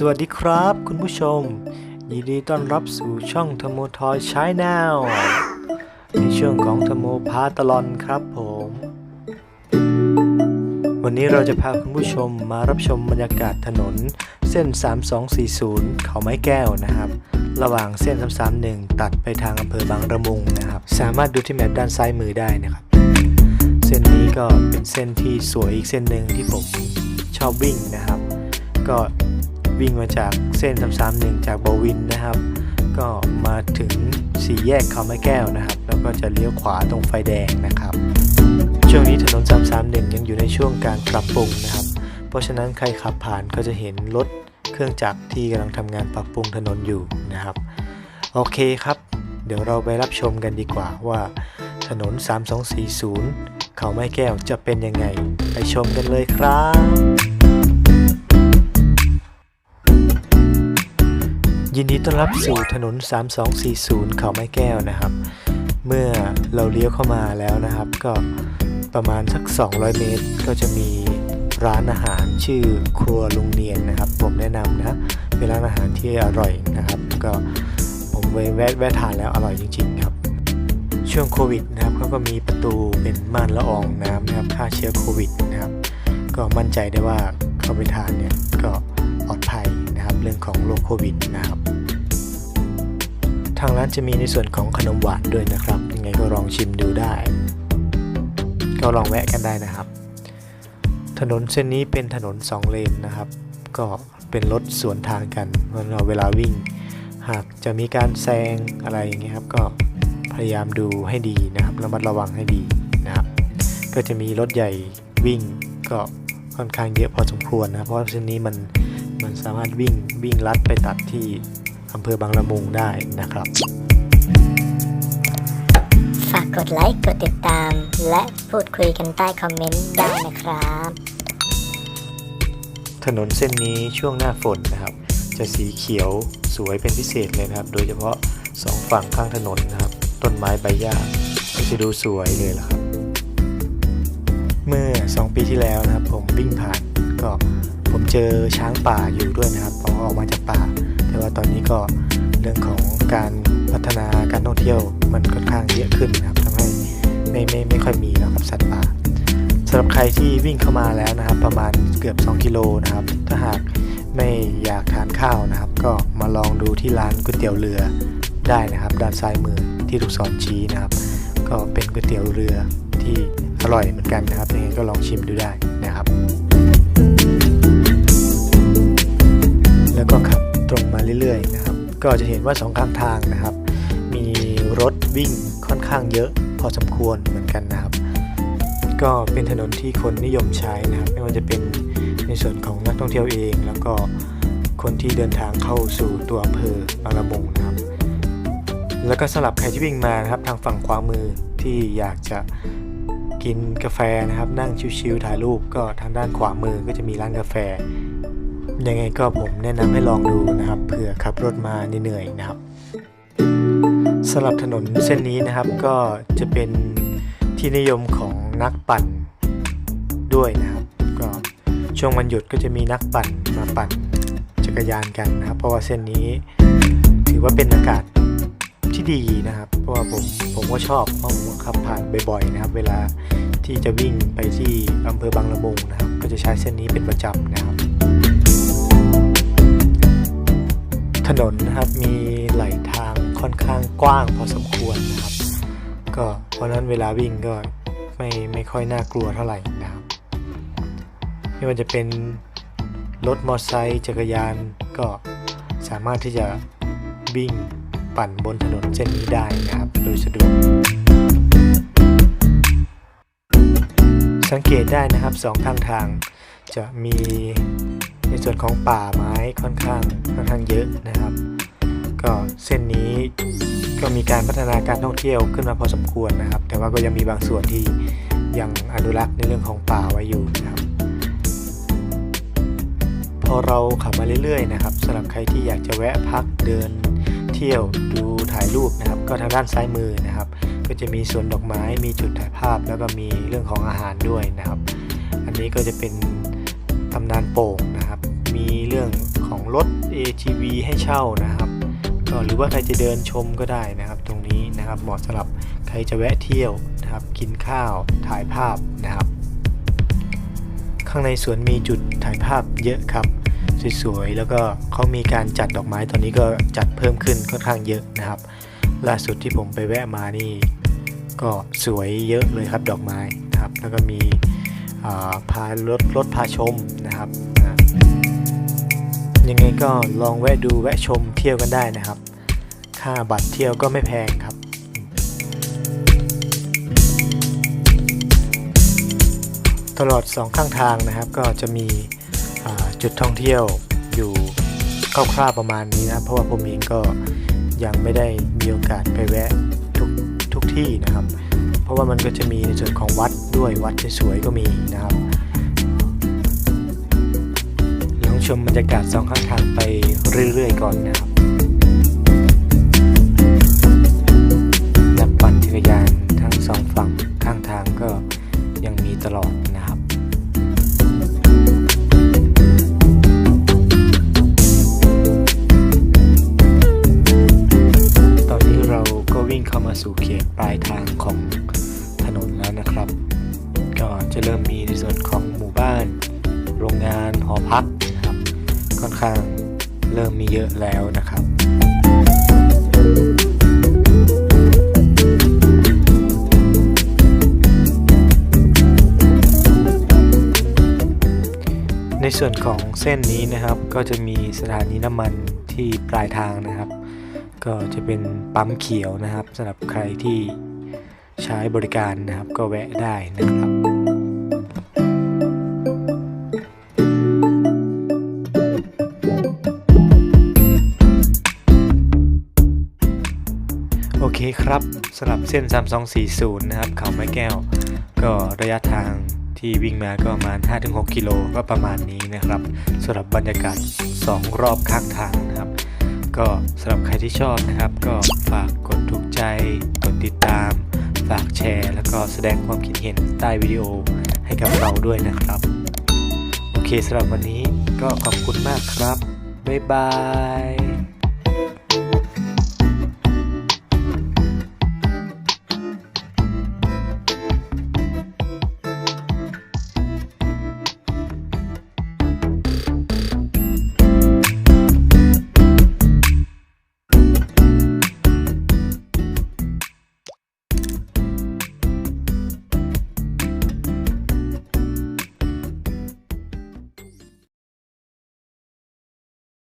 สวัสดีครับคุณผู้ชม ยินดีต้อนรับสู่ช่องธโมทอยชายแนลในช่วงของธโมพาตลอนครับผม วันนี้เราจะพาคุณผู้ชมมารับชมบรรยากาศถนน เส้น 3240 เขาไม้แก้วนะครับ ระหว่างเส้น 331 ตัดไปทางอำเภอบางระมุงนะครับ สามารถดูที่แมปด้านซ้ายมือได้นะครับ เส้นนี้ก็เป็นเส้นที่สวยอีกเส้นหนึ่งที่ผมชอบวิ่งนะครับ ก็ วิ่งมาจากเส้น331 จากบวินนะครับ ก็มาถึงสี่แยกเขาไม้แก้วนะครับ แล้วก็จะเลี้ยวขวาตรงไฟแดงนะครับ ช่วงนี้ถนน 331 ยังอยู่ในช่วงการปรับปรุงนะครับ เพราะฉะนั้นใครขับผ่านก็จะเห็นรถเครื่องจักรที่กำลังทำงานปรับปรุงถนนอยู่นะครับ โอเคครับ เดี๋ยวเราไปรับชมกันดีกว่าว่าถนน 3240 เขาไม้แก้วจะเป็นยังไง ไปชมกันเลยครับ ยินดีต้อนรับสู่ถนน 3240 เขาไม้แก้วนะครับ เมื่อเราเลี้ยวเข้ามาแล้วนะครับ ก็ประมาณสัก 200 เมตร ก็จะมีร้านอาหารชื่อครัวลุงเนียนนะครับ ผมแนะนำนะเป็นร้านอาหารที่อร่อยนะครับ ก็ผมไปแวะแวะทานแล้วอร่อยจริง ๆ ครับ ช่วงโควิดนะครับเขาก็มีประตูเป็นม่านละอองน้ำนะครับฆ่าเชื้อโควิดนะครับ ก็มั่นใจได้ว่าเข้าไปทานเนี่ยก็ปลอดภัยนะครับเรื่องของโรคโควิดนะครับ ทางร้านจะมีในส่วนของขนมหวานด้วยนะครับ ยังไงก็ลองชิมดูได้ ก็ลองแวะกันได้นะครับ ถนนเส้นนี้เป็นถนนสองเลนนะครับ ก็เป็นรถสวนทางกันเราเราเวลาวิ่ง หากจะมีการแซงอะไรอย่างเงี้ยครับ ก็พยายามดูให้ดีนะครับระมัดระวังให้ดีนะครับ ก็จะมีรถใหญ่วิ่งก็ค่อนข้างเยอะพอสมควรนะเพราะเส้นนี้มันมันสามารถวิ่งวิ่งลัดไปตัดที่ อำเภอบางละมุงได้นะครับ ฝากกดไลค์กดติดตาม และพูดคุยกันใต้คอมเมนต์ได้นะครับ ถนนเส้นนี้ช่วงหน้าฝนนะครับ จะสีเขียวสวยเป็นพิเศษเลยนะครับ โดยเฉพาะสองฝั่งข้างถนนนะครับ ต้นไม้ใบหญ้าก็จะดูสวยเลยล่ะครับ เมื่อ 2 ปีที่แล้วนะครับ ผมวิ่งผ่านก็ผมเจอช้างป่าอยู่ด้วยนะครับพอออกมาจากป่าแตอนนี้ก็เรื่องของการพัฒนาการท่องเที่ยวมันค่อนข้างเยอะขึ้นนะครับทำให้ไม่ไม่ไม่ค่อยมีแล้วครับสัตว์ป่าสำหรับใครที่วิ่งเข้ามาแล้วนะครับ ประมาณเกือบ 2 กิโลนะครับ ถ้าหากไม่อยากทานข้าวนะครับ ก็มาลองดูที่ร้านก๋วยเตี๋ยวเรือได้นะครับ ด้านซ้ายมือที่ลูกศรชี้นะครับ ก็เป็นก๋วยเตี๋ยวเรือที่อร่อยเหมือนกันนะครับยังไงก็ลองชิมดูได้นะครับ เรื่อยๆนะครับ ก็จะเห็นว่าสองข้างทางนะครับ มีรถวิ่งค่อนข้างเยอะพอสมควรเหมือนกันนะครับ ก็เป็นถนนที่คนนิยมใช้นะครับ ไม่ว่าจะเป็นในส่วนของนักท่องเที่ยวเอง แล้วก็คนที่เดินทางเข้าสู่ตัวอำเภอบางละมุงนะครับ แล้วก็สำหรับใครที่วิ่งมานะครับทางฝั่งขวามือที่อยากจะกินกาแฟนะครับ นั่งชิวๆถ่ายรูปก็ทางด้านขวามือก็จะมีร้านกาแฟ ยังไงก็ผมแนะนำให้ลองดูนะครับเผื่อขับรถมาเหนื่อยๆนะครับสำหรับถนนเส้นนี้นะครับก็จะเป็นที่นิยมของนักปั่นด้วยนะครับก็ช่วงวันหยุดก็จะมีนักปั่นมาปั่นจักรยานกันนะครับ เพราะว่าเส้นนี้ถือว่าเป็นอากาศที่ดีนะครับ เพราะว่าผมผมก็ชอบเพราะผมขับผ่านบ่อยๆนะครับ เวลาที่จะวิ่งไปที่อำเภอบางละมุงนะครับ ก็จะใช้เส้นนี้เป็นประจำนะครับ ถนนนะครับมีไหลทางค่อนข้างกว้างพอสมควรนะครับ ก็เพราะนั้นเวลาวิ่งก็ไม่ไม่ค่อยน่ากลัวเท่าไหร่นะครับไม่ว่าจะเป็นรถมอเตอร์ไซค์จักรยานก็สามารถที่จะวิ่งปั่นบนถนนเส้นนี้ได้นะครับ โดยสะดวก สังเกตได้นะครับสองข้างทางจะมี ส่วนของป่าไม้ค่อนข้างค่อนข้างเยอะนะครับ ก็เส้นนี้ก็มีการพัฒนาการท่องเที่ยวขึ้นมาพอสมควรนะครับ แต่ว่าก็ยังมีบางส่วนที่ยังอนุรักษ์ในเรื่องของป่าไว้อยู่นะครับ พอเราขับมาเรื่อยๆนะครับสำหรับใครที่อยากจะแวะพักเดินเที่ยวดูถ่ายรูปนะครับ ก็ทางด้านซ้ายมือนะครับ ก็จะมีสวนดอกไม้มีจุดถ่ายภาพ แล้วก็มีเรื่องของอาหารด้วยนะครับ อันนี้ก็จะเป็นตำนานโป่งน มีเรื่องของรถ ATV ให้เช่านะครับก็หรือว่าใครจะเดินชมก็ได้นะครับ ตรงนี้นะครับเหมาะสำหรับใครจะแวะเที่ยวนะครับ กินข้าวถ่ายภาพนะครับ ข้างในสวนมีจุดถ่ายภาพเยอะครับสวยๆแล้วก็เขามีการจัดดอกไม้ตอนนี้ก็จัดเพิ่มขึ้นค่อนข้างเยอะนะครับ ล่าสุดที่ผมไปแวะมานี่ ก็สวยเยอะเลยครับดอกไม้นะครับ แล้วก็มีพารถรถพาชมนะครับ ยังไงก็ลองแวะดูแวะชมเที่ยวกันได้นะครับ ค่าบัตรเที่ยวก็ไม่แพงครับตลอดสองข้างทางนะครับก็จะมีจุดท่องเที่ยวอยู่คร่าวๆประมาณนี้นะเพราะว่าผมเองก็ยังไม่ได้มีโอกาสไปแวะทุกทุกที่นะครับ เพราะว่ามันก็จะมีในส่วนของวัดด้วยวัดสวยๆก็มีนะครับ ชมบรรยากาศสองข้างทางไปเรื่อยๆ ก่อนนะครับนักปั่นจักรยานทั้งสองฝั่งข้างทางก็ยังมีตลอดนะครับ ข้างเริ่มมีเยอะแล้วนะครับ ในส่วนของเส้นนี้นะครับก็จะมีสถานีน้ำมันที่ปลายทางนะครับ ก็จะเป็นปั๊มเขียวนะครับสำหรับใครที่ใช้บริการนะครับก็แวะได้นะครับ โอเคครับสำหรับเส้น 3240 นะครับ เขาไม้แก้ว ก็ระยะทางที่วิ่งมาก็ประมาณ 5-6 กิโลก็ประมาณนี้นะครับสำหรับบรรยากาศ 2 รอบข้างทางนะครับ ก็สำหรับใครที่ชอบนะครับ ก็ฝากกดถูกใจ กดติดตาม ฝากแชร์ แล้วก็แสดงความคิดเห็นใต้วิดีโอให้กับเราด้วยนะครับ โอเคสำหรับวันนี้ก็ขอบคุณมากครับ บ๊ายบาย